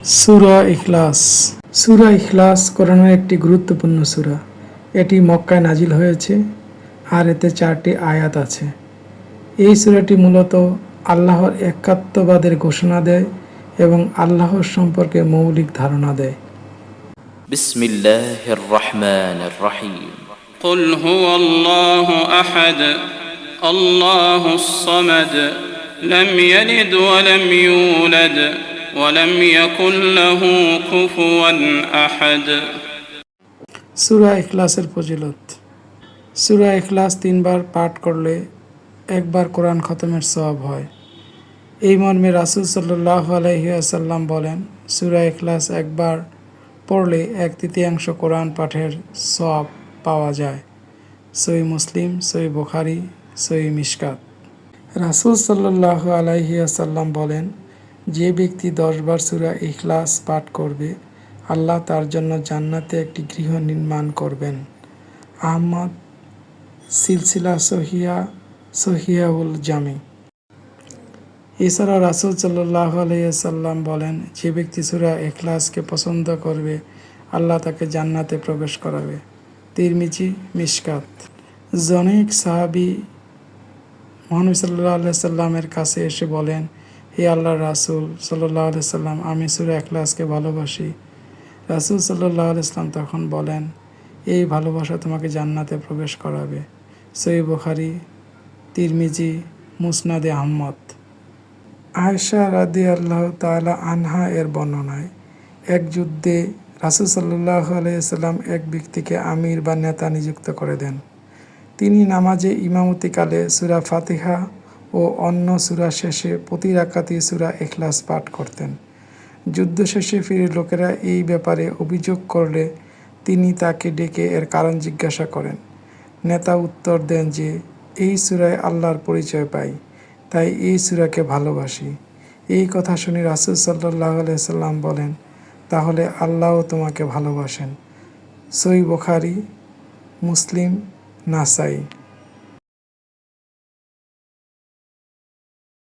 সুরা ইখলাস সুরা ইখলাস কোরআনের একটি গুরুত্বপূর্ণ সুরা এটি মক্কায় নাজিল হয়েছে আর এতে চারটি আয়াত আছে এই সুরাটি মূলত আল্লাহর একাত্মবাদের ঘোষণা দেয় এবং আল্লাহর সম্পর্কে মৌলিক ধারণা দেয় بسم الله الرحمن الرحيم قل هو الله احد الله الصمد لم يلد ولم يولد ولم يكن له كفوا احد সুরা ইখলাসের ফজিলত সুরা ইখলাস তিনবার পাঠ করলে একবার কোরআন খতমের সওয়াব হয় এই মর্মে রাসুল সাল্লাহ আলহিয়াসাল্লাম বলেন সুরা ইখলাস একবার পড়লে এক তৃতীয়াংশ কোরআন পাঠের সওয়াব পাওয়া যায় সই মুসলিম সই বুখারি সই মিশকাত রাসুল সাল্লাহ আলাইহিয়াসাল্লাম বলেন যে ব্যক্তি দশবার সুরা ইখলাস পাঠ করবে, আল্লাহ তার জন্য জান্নাতে একটি গৃহ নির্মাণ করবেন। আহমদ সিলসিলা সহিয়া সহিয়াউল জামি। এছাড়া রাসুল সাল্লাহ আলাইসাল্লাম বলেন, যে ব্যক্তি সুরা এখলাসকে পছন্দ করবে, আল্লাহ তাকে জান্নাতে প্রবেশ করাবে। তিরমিজি, মিশকাত। জনিক সাহাবি মহানবী সাল্লাহ আল্লাহ সাল্লামের কাছে এসে বলেন হে আল্লাহ রাসুল সাল্লাহ সাল্লাম, আমি সুরা এখলাসকে ভালোবাসি। রাসুল সাল্লাহ আলাইসলাম তখন বলেন, এই ভালোবাসা তোমাকে জান্নাতে প্রবেশ করাবে। সই বুখারি, তিরমিজি, মুসনাদে আহমদ। আয়সা রাদি আল্লাহ তালা আনহা এর বর্ণনায়, এক যুদ্ধে রাসুল সাল্লাহ আলাইসাল্লাম এক ব্যক্তিকে আমির বা নেতা নিযুক্ত করে দেন। তিনি নামাজে ইমামতিকালে সুরা ফাতিহা ও অন্য সুরা শেষে প্রতি রাকাতি সুরা এখলাস পাঠ করতেন। যুদ্ধ শেষে ফিরে লোকেরা এই ব্যাপারে অভিযোগ করলে তিনি তাকে ডেকে এর কারণ জিজ্ঞাসা করেন। নেতা উত্তর দেন যে, এই সুরায় আল্লাহর পরিচয় পাই, তাই এই সুরাকে ভালোবাসি। এই কথা শুনে রাসুল সাল্লাহ সাল্লাম বলেন, তাহলে আল্লাহও তোমাকে ভালোবাসেন। সই বুখারি, মুসলিম, নাসাই।